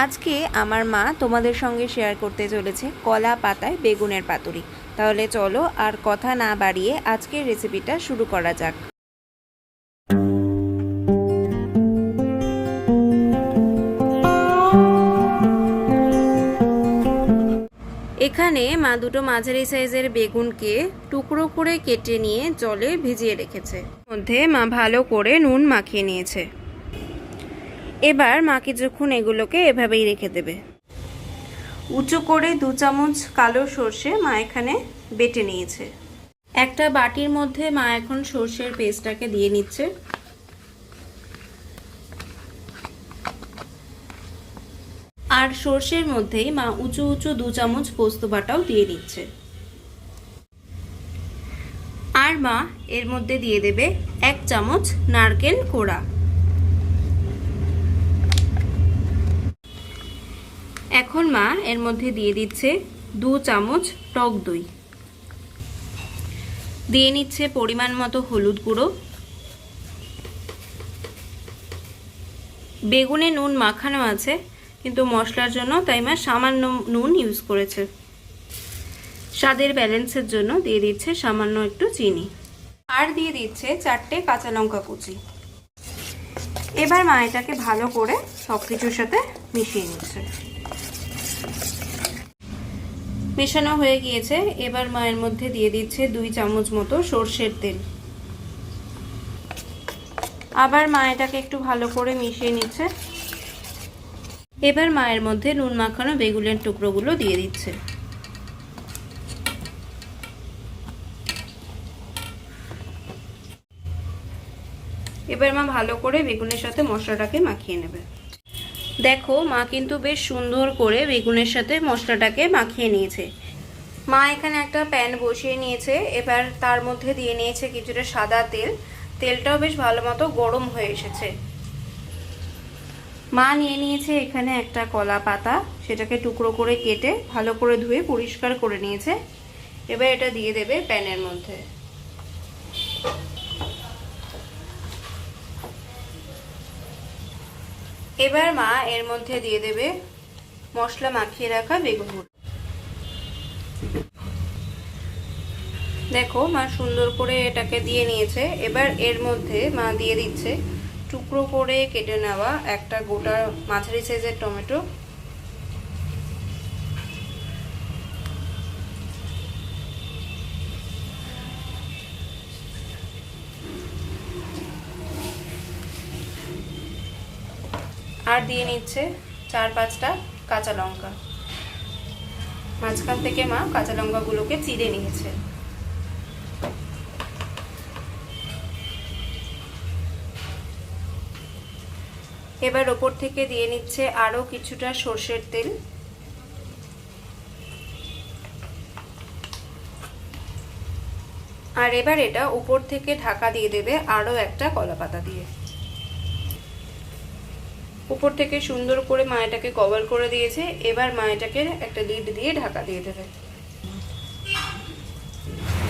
আজকে আমার মা তোমাদের সঙ্গে শেয়ার করতে চলেছে কলা পাতায় বেগুনের পাতুরি। তাহলে চলো আর কথা না বাড়িয়ে আজকের রেসিপিটা শুরু করা যাক। এখানে মা দুটো মাঝারি সাইজের বেগুনকে টুকরো করে কেটে নিয়ে জলে ভিজিয়ে রেখেছে। মধ্যে মা ভালো করে নুন মাখিয়ে নিয়েছে। এবার মা কিছুক্ষণ এগুলোকে এভাবেই রেখে দেবে। উঁচু করে দু চামচ কালো সর্ষে মা এখানে বেটে নিয়েছে। একটা বাটির মধ্যে মা এখন সর্ষের পেস্টটাকে দিয়ে নিচ্ছে। আর সর্ষের মধ্যেই মা উঁচু উঁচু দু চামচ পোস্ত বাটাও দিয়ে দিচ্ছে আর মা এর মধ্যে দিয়ে দেবে এক চামচ নারকেল কোড়া। এখন মা এর মধ্যে দিয়ে দিচ্ছে দু চামচ টক দই। দিয়ে নিচ্ছে পরিমাণ মতো হলুদ গুঁড়ো। বেগুনে নুন মাখানো আছে, কিন্তু মশলার জন্য তাই মা সামান্য নুন ইউজ করেছে। স্বাদের ব্যালেন্সের জন্য দিয়ে দিচ্ছে সামান্য একটু চিনি। আর দিয়ে দিচ্ছে চারটে কাঁচা লঙ্কা কুচি। এবার মা এটাকে ভালো করে সব কিছুর সাথে মিশিয়ে নিচ্ছে। মেশানো হয়ে গিয়েছে। এবার মায়ের মধ্যে দিয়ে দিচ্ছে দুই চামচ মতো সর্ষের তেল। আবার মা এটাকে একটু ভালো করে মিশিয়ে নিচ্ছে। এবার মায়ের মধ্যে নুন মাখানো বেগুনের টুকরোগুলো দিয়ে দিচ্ছে। এবার মা ভালো করে বেগুনের সাথে মশলাটাকে মাখিয়ে নেবে। দেখো, মা কিন্তু বেশ সুন্দর করে বেগুনের সাথে মশলাটাকে মাখিয়ে নিয়েছে। মা এখানে একটা প্যান বসিয়ে নিয়েছে, এবার তার মধ্যে দিয়ে নিয়েছে কিছুটা সাদা তেল। তেলটাও বেশ ভালো মতো গরম হয়ে এসেছে। মা নিয়ে নিয়েছে এখানে একটা কলা পাতা, সেটাকে টুকরো করে কেটে ভালো করে ধুয়ে পরিষ্কার করে নিয়েছে। এবার এটা দিয়ে দেবে প্যানের মধ্যে। এবার মা এর মধ্যে দিয়ে দেবে মশলা মাখিয়ে রাখা বেগুন দেখো মা সুন্দর করে এটাকে দিয়ে নিয়েছে। এবার এর মধ্যে মা দিয়ে দিচ্ছে টুকরো করে কেটে নেওয়া একটা গোটা মাঝারি সাইজের টমেটো। আর দিয়ে নিচ্ছে চার পাঁচটা কাঁচা লঙ্কা। মাঝখান থেকে মা কাঁচা লঙ্কাগুলোকে চিড়ে নিয়েছে। এবার ওপর থেকে দিয়ে নিচ্ছে আরও কিছুটা সর্ষের তেল। আর এবার এটা উপর থেকে ঢাকা দিয়ে দেবে আরও একটা কলা পাতা দিয়ে। উপর থেকে সুন্দর করে মা এটাকে কভার করে দিয়েছে। এবার মা এটাকে একটা লিড দিয়ে ঢাকা দিয়ে দেবে।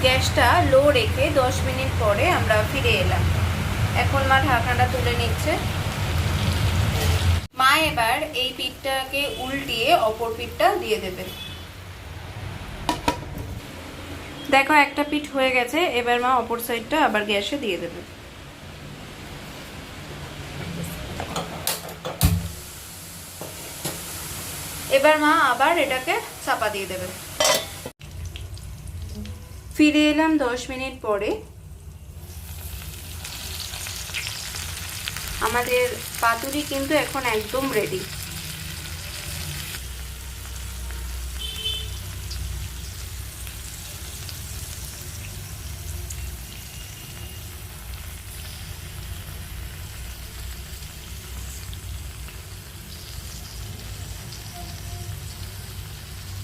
গ্যাসটা লো রেখে দশ মিনিট পরে আমরা ফিরে এলাম। এখন মা ঢাকনাটা তুলে নিচ্ছে। মা এবার এই পিঠটাকে উল্টিয়ে অপর পিঠটা দিয়ে দেবে। দেখো একটা পিঠ হয়ে গেছে, এবার মা অপর সাইডটা আবার গ্যাসে দিয়ে দেবে। এবার মা আবার এটাকে চাপা দিয়ে দেবে। ফিরে এলাম দশ মিনিট পরে। আমাদের পাতুরি কিন্তু এখন একদম রেডি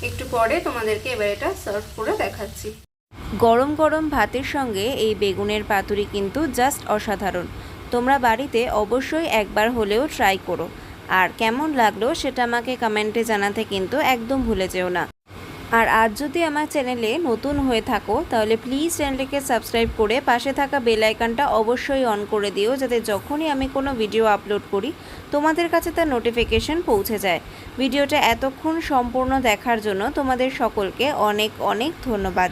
একটু পরে তোমাদেরকে এবার এটা সার্ভ করে দেখাচ্ছি। গরম গরম ভাতের সঙ্গে এই বেগুনের পাতুরি কিন্তু জাস্ট অসাধারণ। তোমরা বাড়িতে অবশ্যই একবার হলেও ট্রাই করো। আর কেমন লাগল সেটা আমাকে কমেন্টে জানাতে কিন্তু একদম ভুলে যেও না। আর আজ যদি আমার চ্যানেলে নতুন হয়ে থাকো, তাহলে প্লিজ চ্যানেলটিকে সাবস্ক্রাইব করে পাশে থাকা বেল আইকনটা অবশ্যই অন করে দিও, যাতে যখনই আমি কোনো ভিডিও আপলোড করি, তোমাদের কাছে তার নোটিফিকেশন পৌঁছে যায়। ভিডিওটা এতক্ষণ সম্পূর্ণ দেখার জন্য তোমাদের সকলকে অনেক অনেক ধন্যবাদ।